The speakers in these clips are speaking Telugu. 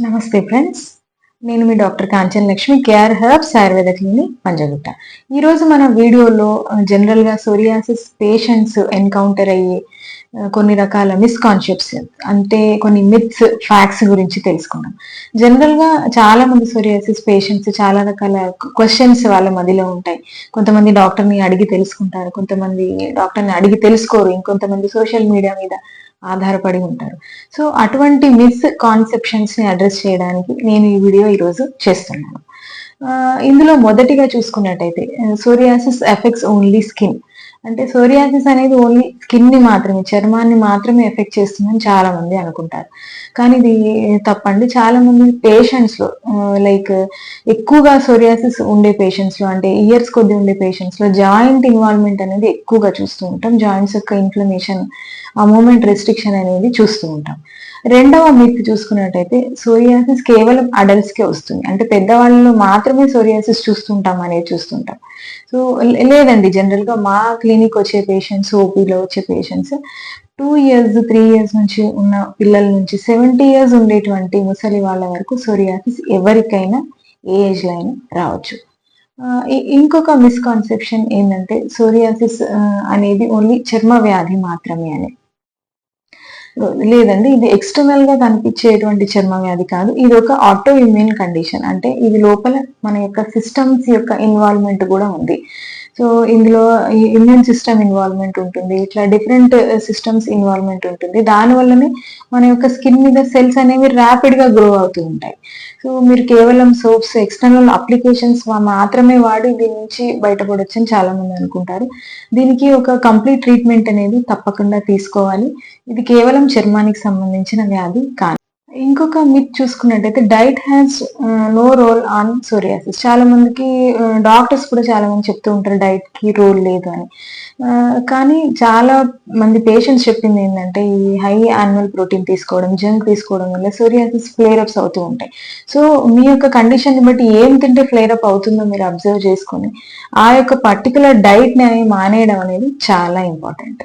నమస్తే ఫ్రెండ్స్. నేను మీ doctor Kanchan Lakshmi KR herbs Ayurveda clinic Panjagutta. ఈరోజు మన వీడియోలో జనరల్గా సోరియాసిస్ పేషెంట్స్ ఎన్కౌంటర్ అయ్యే కొన్ని రకాల మిస్కాన్సెప్ట్స్ అంటే కొన్ని మిత్స్ ఫ్యాక్ట్స్ గురించి తెలుసుకున్నాం జనరల్గా చాలా మంది సోరియాసిస్ పేషెంట్స్ చాలా రకాల క్వశ్చన్స్ వాళ్ళ మదిలో ఉంటాయి. కొంతమంది డాక్టర్ని అడిగి తెలుసుకుంటారు కొంతమంది డాక్టర్ని అడిగి తెలుసుకోరు ఇంకొంతమంది సోషల్ మీడియా మీద ఆధారపడి ఉంటారు. సో అటువంటి మిస్ కాన్సెప్షన్స్ని అడ్రస్ చేయడానికి నేను ఈ వీడియో ఈరోజు చేస్తున్నాను. ఆ, ఇందులో మొదటిగా చూసుకున్నట్టయితే సోరియాసిస్ ఎఫెక్ట్స్ ఓన్లీ స్కిన్. అంటే సోరియాసిస్ అనేది ఓన్లీ స్కిన్ని మాత్రమే చర్మాన్ని మాత్రమే ఎఫెక్ట్ చేస్తుందని చాలా మంది అనుకుంటారు. కానీ ఇది తప్పండి. చాలా మంది పేషెంట్స్లో లైక్ ఎక్కువగా సోరియాసిస్ ఉండే పేషెంట్స్లో అంటే ఇయర్స్ కొద్ది ఉండే పేషెంట్స్లో జాయింట్ ఇన్వాల్వ్మెంట్ అనేది ఎక్కువగా చూస్తూ ఉంటాం. జాయింట్స్ యొక్క ఇన్ఫ్లమేషన్ ఆ మూమెంట్ రెస్ట్రిక్షన్ అనేది చూస్తూ ఉంటాం. రెండవ మిత్ చూసుకున్నట్టయితే సోరియాసిస్ కేవలం అడల్ట్స్ కే వస్తుంది. అంటే పెద్దవాళ్ళలో మాత్రమే సోరియాసిస్ చూస్తుంటాం అనేది చూస్తుంటాం. సో లేదండి జనరల్గా మా క్లినిక్ వచ్చే పేషెంట్స్ ఓపీలో వచ్చే patients two years three years నుంచి ఉన్న పిల్లల నుంచి సెవెంటీ ఇయర్స్ ఉండేటువంటి ముసలి వాళ్ళ వరకు సోరియాసిస్ ఎవరికైనా ఏ ఏజ్ అయినా రావచ్చు. ఇంకొక మిస్కాన్సెప్షన్ ఏంటంటే సోరియాసిస్ అనేది ఓన్లీ చర్మ వ్యాధి మాత్రమే అని. లేదండి ఇది ఎక్స్టర్నల్గా కనిపించేటువంటి చర్మ వ్యాధి కాదు. ఇది ఒక ఆటో ఇమ్యూన్ కండిషన్ అంటే ఇది లోపల మన యొక్క సిస్టమ్స్ యొక్క ఇన్వాల్వ్మెంట్ కూడా ఉంది. సో ఇందులో ఇమ్యూన్ సిస్టమ్ ఇన్వాల్వ్మెంట్ ఉంటుంది. ఇట్లా డిఫరెంట్ సిస్టమ్స్ ఇన్వాల్వ్మెంట్ ఉంటుంది. దాని వల్లనే మన యొక్క స్కిన్ మీద సెల్స్ అనేవి ర్యాపిడ్గా గ్రో అవుతూ ఉంటాయి. సో మీరు కేవలం సోప్స్ ఎక్స్టర్నల్ అప్లికేషన్స్ మాత్రమే వాడి దీని నుంచి బయటపడొచ్చు అని చాలా మంది అనుకుంటారు. దీనికి ఒక కంప్లీట్ ట్రీట్మెంట్ అనేది తప్పకుండా తీసుకోవాలి. ఇది కేవలం చర్మానికి సంబంధించిన వ్యాధి కాదు. ఇంకొక మిత్ చూసుకున్నట్టయితే diet has no role on psoriasis. చాలా మందికి డాక్టర్స్ కూడా చాలా మంది చెప్తూ ఉంటారు డైట్కి రోల్ లేదు అని. కానీ చాలా మంది పేషెంట్స్ చెప్పింది ఏంటంటే ఈ హై యానిమల్ ప్రోటీన్ తీసుకోవడం జంక్ తీసుకోవడం వల్ల సోరియాసిస్ ఫ్లేరప్స్ అవుతూ ఉంటాయి. సో మీ యొక్క కండిషన్ బట్టి ఏం తింటే ఫ్లేరప్ అవుతుందో మీరు అబ్జర్వ్ చేసుకొని ఆ యొక్క పర్టికులర్ డైట్ని అనేది మానేయడం అనేది చాలా ఇంపార్టెంట్.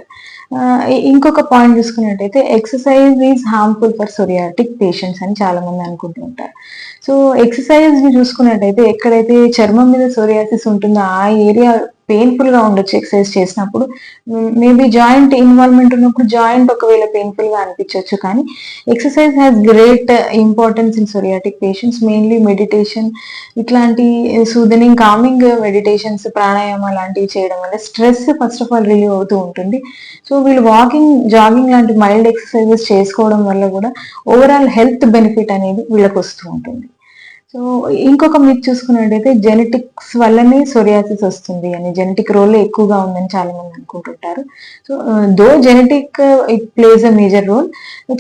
ఇంకొక పాయింట్ చూసుకున్నట్టయితే exercise is harmful for psoriatic patients అని చాలా మంది అనుకుంటూ ఉంటారు. సో ఎక్సర్సైజ్ని చూసుకున్నట్టయితే ఎక్కడైతే చర్మం మీద సోరియాసిస్ ఉంటుందో ఆ ఏరియా పెయిన్ఫుల్గా ఉండొచ్చు ఎక్సర్సైజ్ చేసినప్పుడు. మేబీ జాయింట్ ఇన్వాల్వ్మెంట్ ఉన్నప్పుడు జాయింట్ ఒకవేళ పెయిన్ఫుల్గా అనిపించవచ్చు కానీ exercise has great importance in psoriatic patients mainly meditation ఇట్లాంటి సూదనింగ్ కామింగ్ మెడిటేషన్స్ ప్రాణాయామ లాంటివి చేయడం వల్ల stress first of all relieve అవుతూ ఉంటుంది. సో వీళ్ళు వాకింగ్ జాగింగ్ లాంటి మైల్డ్ ఎక్సర్సైజెస్ చేసుకోవడం వల్ల కూడా ఓవరాల్ హెల్త్ బెనిఫిట్ అనేది వీళ్ళకి వస్తూ ఉంటుంది. సో ఇంకొక మీరు చూసుకున్నట్టయితే జెనెటిక్స్ వల్లనే సోరియాసిస్ వస్తుంది అని. జెనెటిక్ రోల్ ఎక్కువగా ఉందని చాలా మంది అనుకుంటుంటారు so though genetic it plays a major role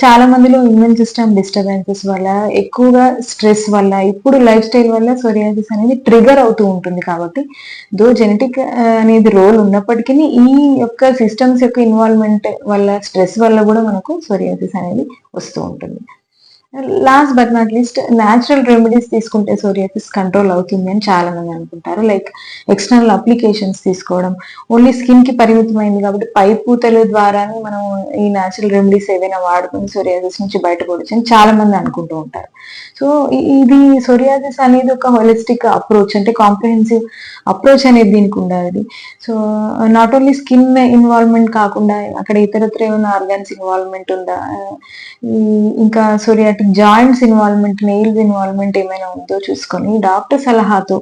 చాలా మందిలో ఇమ్యూన్ సిస్టమ్ డిస్టర్బెన్సెస్ వల్ల ఎక్కువగా స్ట్రెస్ వల్ల ఇప్పుడు లైఫ్ స్టైల్ వల్ల సోరియాసిస్ అనేది ట్రిగర్ అవుతూ ఉంటుంది కాబట్టి దో జెనెటిక్ uh, అనేది రోల్ ఉన్నప్పటికీ ఈ యొక్క సిస్టమ్స్ యొక్క ఇన్వాల్వ్మెంట్ వల్ల స్ట్రెస్ వల్ల కూడా మనకు సోరియాసిస్ అనేది వస్తూ ఉంటుంది. Last but not least natural remedies తీసుకుంటే సోరియాసిస్ కంట్రోల్ అవుతుంది అని చాలా మంది అనుకుంటారు. లైక్ ఎక్స్టర్నల్ అప్లికేషన్స్ తీసుకోవడం. ఓన్లీ స్కిన్కి పరిమితమైంది కాబట్టి పై పూతల ద్వారానే మనం ఈ న్యాచురల్ రెమెడీస్ ఏవైనా వాడుకొని సోరియాసిస్ నుంచి బయటపడచ్చు అని చాలా మంది అనుకుంటూ ఉంటారు. సో ఇది సోరియాసిస్ అనేది ఒక హోలిస్టిక్ అప్రోచ్ అంటే కాంప్రహెన్సివ్ అప్రోచ్ అనేది దీనికి ఉండాలి. So not only skin involvement కాకుండా అక్కడ ఇతరత్ర ఏమైనా ఆర్గాన్స్ ఇన్వాల్వ్మెంట్ ఉందా? ఇంకా సోరియా ఇంకా జాయింట్స్ ఇన్వాల్వ్మెంట్ నెయిల్స్ ఇన్వాల్వ్మెంట్ ఏమైనా ఉందో చూసుకొని డాక్టర్ సలహాతో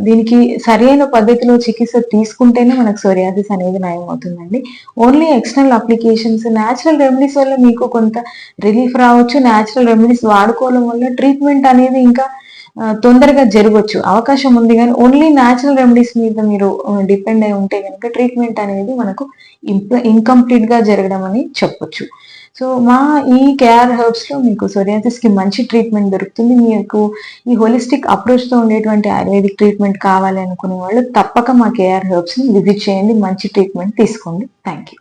దీనికి సరైన పద్ధతిలో చికిత్స తీసుకుంటేనే మనకు సోరియాసిస్ అనేది నయం అవుతుందండి only external applications natural remedies వల్ల మీకు కొంత రిలీఫ్ రావచ్చు. న్యాచురల్ రెమెడీస్ వాడుకోవడం వల్ల ట్రీట్మెంట్ అనేది ఇంకా తొందరగా జరగవచ్చు అవకాశం ఉంది కానీ ఓన్లీ న్యాచురల్ రెమెడీస్ మీద మీరు డిపెండ్ అయి ఉంటే కనుక ట్రీట్మెంట్ అనేది మనకు ఇన్కంప్లీట్గా జరగడం అని చెప్పొచ్చు. సో మా ఈ కేఆర్ హెర్బ్స్లో మీకు సోరియాసిస్కి మంచి ట్రీట్మెంట్ దొరుకుతుంది. మీకు ఈ హోలిస్టిక్ అప్రోచ్తో ఉండేటువంటి ఆయుర్వేదిక్ ట్రీట్మెంట్ కావాలి అనుకునే వాళ్ళు తప్పక మా కేఆర్ హెర్బ్స్ని విజిట్ చేయండి. మంచి ట్రీట్మెంట్ తీసుకోండి. Thank you